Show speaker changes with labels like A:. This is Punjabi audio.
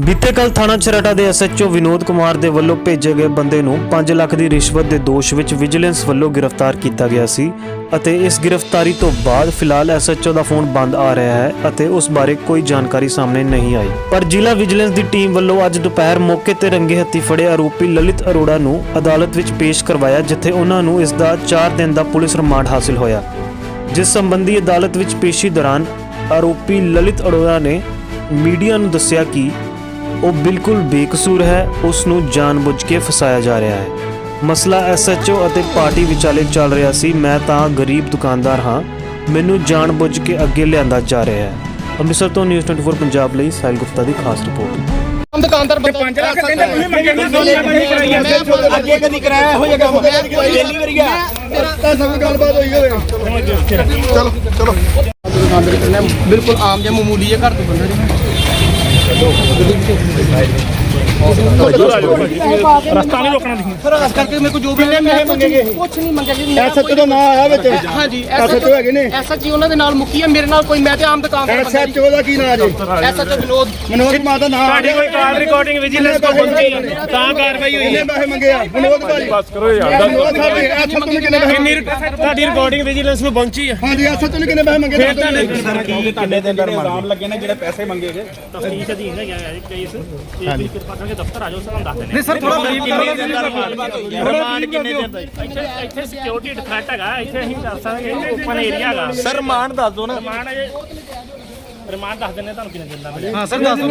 A: ਬੀਤੇ ਕੱਲ ਥਾਣਾ ਛਰਟਾ ਦੇ ਐਸਐਚਓ ਵਿਨੋਦ ਕੁਮਾਰ ਦੇ ਵੱਲੋਂ ਭੇਜੇ ਗਏ ਬੰਦੇ ਨੂੰ 5 ਲੱਖ ਦੀ ਰਿਸ਼ਵਤ ਦੇ ਦੋਸ਼ ਵਿੱਚ ਵਿਜੀਲੈਂਸ ਵੱਲੋਂ ਗ੍ਰਿਫਤਾਰ ਕੀਤਾ ਗਿਆ ਸੀ ਅਤੇ ਇਸ ਗ੍ਰਿਫਤਾਰੀ ਤੋਂ ਬਾਅਦ ਫਿਲਹਾਲ ਐਸਐਚਓ ਦਾ ਫੋਨ ਬੰਦ ਆ ਰਿਹਾ ਹੈ ਅਤੇ ਉਸ ਬਾਰੇ ਕੋਈ ਜਾਣਕਾਰੀ ਸਾਹਮਣੇ ਨਹੀਂ ਆਈ। ਪਰ ਜ਼ਿਲ੍ਹਾ ਵਿਜੀਲੈਂਸ ਦੀ ਟੀਮ ਵੱਲੋਂ ਅੱਜ ਦੁਪਹਿਰ ਮੌਕੇ ਤੇ ਰੰਗੇ ਹੱਥੀ ਫੜੇ ਆਰੋਪੀ ਲਲਿਤ ਅਰੋੜਾ ਨੂੰ ਅਦਾਲਤ ਵਿੱਚ ਪੇਸ਼ ਕਰਵਾਇਆ, ਜਿੱਥੇ ਉਹਨਾਂ ਨੂੰ ਇਸ ਦਾ 4 ਦਿਨ ਦਾ ਪੁਲਿਸ ਰਿਮਾਂਡ ਹਾਸਲ ਹੋਇਆ। ਜਿਸ ਸੰਬੰਧੀ ਅਦਾਲਤ ਵਿੱਚ ਪੇਸ਼ੀ ਦੌਰਾਨ ਆਰੋਪੀ ਲਲਿਤ ਅਰੋੜਾ ਨੇ ਮੀਡੀਆ ਨੂੰ ਦੱਸਿਆ ਕਿ ਉਹ ਬਿਲਕੁਲ ਬੇਕਸੂਰ ਹੈ ਉਸ ਨੂੰ ਜਾਣਬੁੱਝ ਕੇ ਫਸਾਇਆ ਜਾ ਰਿਹਾ ਹੈ। ਮਸਲਾ ਐਸਐਚਓ ਅਤੇ ਪਾਰਟੀ ਵਿਚਾਲੇ ਚੱਲ ਰਿਹਾ ਸੀ ਮੈਂ ਤਾਂ ਗਰੀਬ ਦੁਕਾਨਦਾਰ ਹਾਂ ਮੈਨੂੰ ਜਾਣਬੁੱਝ ਕੇ ਅੱਗੇ ਲਿਆਂਦਾ ਜਾ ਰਿਹਾ ਹੈ। ਅੰਮ੍ਰਿਤਸਰ ਤੋਂ ਨਿਊਜ਼ 24 ਪੰਜਾਬ ਲਈ ਸਾਹਿਲ ਗੁਪਤਾ ਦੀ ਖਾਸ ਰਿਪੋਰਟ।
B: ਦੁਕਾਨਦਾਰ ਬੰਦਾ 5 ਲੱਖ ਕਹਿੰਦੇ ਤੁਸੀਂ ਮੰਗੇ ਅੱਗੇ ਕਦੀ ਕਰਾਇਆ ਇਹੋ ਜਿਹਾ ਕੰਮ? ਪਹਿਲੀ ਵਾਰੀ ਗਿਆ ਤਾਂ ਸਭ ਗੱਲਬਾਤ ਹੋਈ ਹੋਵੇ। ਚਲੋ ਚਲੋ। ਦੁਕਾਨਦਾਰ ਕਹਿੰਦਾ ਬਿਲਕੁਲ ਆਮ ਜਿਹਾ ਮਾਮੂਲੀ ਜਿਹਾ ਘਰ ਤੋਂ ਬੰਦਾ どうも。
C: ਰਸਤਾ ਨਹੀਂ ਰੋਕਣਾ ਤੁਸੀਂ।
B: ਫਿਰ ਇਸ ਕਰਕੇ ਮੇਰੇ ਕੋ ਜੋ ਵੀ ਪੈਸੇ ਮੰਗੇ ਗਏ ਕੁਝ ਨਹੀਂ ਮੰਗਿਆ ਜੀ।
D: ਐਸਐਚਓ ਦਾ ਨਾਮ ਆਇਆ ਵਿੱਚ
B: ਹਾਂਜੀ
D: SHO ਹੈਗੇ ਨੇ?
B: ਐਸਐਚਓ ਉਹਨਾਂ ਦੇ ਨਾਲ ਮੁੱਕੀ ਹੈ ਮੇਰੇ ਨਾਲ ਕੋਈ ਮੈਂ ਤੇ ਆਮ ਦੁਕਾਨਦਾਰ ਬੰਦਾ
D: ਐਸਐਚਓ ਦਾ ਕੀ ਨਾਮ ਜੀ?
B: ਐਸਐਚਓ ਵਿਨੋਦ।
D: ਮਨੋਜ ਕੁਮਾਰ ਦਾ ਨਾਮ
C: ਸਾਡੀ ਕੋਈ ਕਾਲ ਰਿਕਾਰਡਿੰਗ ਵਿਜੀਲੈਂਸ ਤੋਂ ਪਹੁੰਚੀ ਹੈ, ਤਾਂ ਕਾਰਵਾਈ ਹੋਈ
D: ਕਿੰਨੇ
C: ਹੈ
D: ਪੈਸੇ ਮੰਗੇ ਆ? ਮਨੋਜ ਭਾਈ
C: ਬਸ ਕਰੋ ਯਾਰ
D: ਸਾਹਿਬ ਨੇ ਕਿੰਨੇ ਪੈਸੇ
C: ਤੁਹਾਡੀ ਰਿਕਾਰਡਿੰਗ ਵਿਜੀਲੈਂਸ ਨੂੰ ਪਹੁੰਚੀ ਹੈ
D: ਹਾਂਜੀ ਐਸਐਚਓ ਨੇ ਕਿੰਨੇ ਪੈਸੇ ਮੰਗੇ?
C: ਫਿਰ ਤਾਂ ਨਹੀਂ
E: ਤੁਹਾਡੇ ਤੇ ਜਿਹੜੇ ਇਲਜ਼ਾਮ ਲੱਗੇ ਨੇ ਜਿਹੜੇ ਪੈਸੇ ਮੰਗੇ ਗਏ?
F: ਤਫਤੀਸ਼ ਅਧੀਨ ਹੈਗਾ ਹੈ ਜੀ ਕੇਸ। ਕਰਕੇ ਦਫ਼ਤਰ ਆ ਜਾਓ ਸਾਨੂੰ ਦੱਸ ਦੇਣੇ
C: ਨਹੀਂ ਸਰ ਥੋੜਾ ਬਰੀਫ
F: ਕਿੰਨੇ ਦਿਨ ਦਾ ਰਿਮਾਂਡ ਕਿੰਨੇ ਦਿਨ ਦਾ ਇੱਥੇ ਇੱਥੇ ਸਿਕਿਉਰਿਟੀ ਡਿਫੈਕਟ ਹੈਗਾ ਇੱਥੇ ਅਸੀਂ ਦੱਸ ਸਕਦੇ ਓਪਨ ਏਰੀਆ ਹੈਗਾ।
E: ਸਰ ਰਿਮਾਂਡ ਦੱਸ ਦਿਓ ਨਾ।
F: ਰਿਮਾਂਡ ਅਜੇ ਰਿਮਾਂਡ ਦੱਸ ਦਿੰਦੇ ਤੁਹਾਨੂੰ ਕਿੰਨੇ ਦਿਨ ਦਾ ਮਿਲੇ।
C: ਹਾਂ ਸਰ ਦੱਸ ਦਿਓ।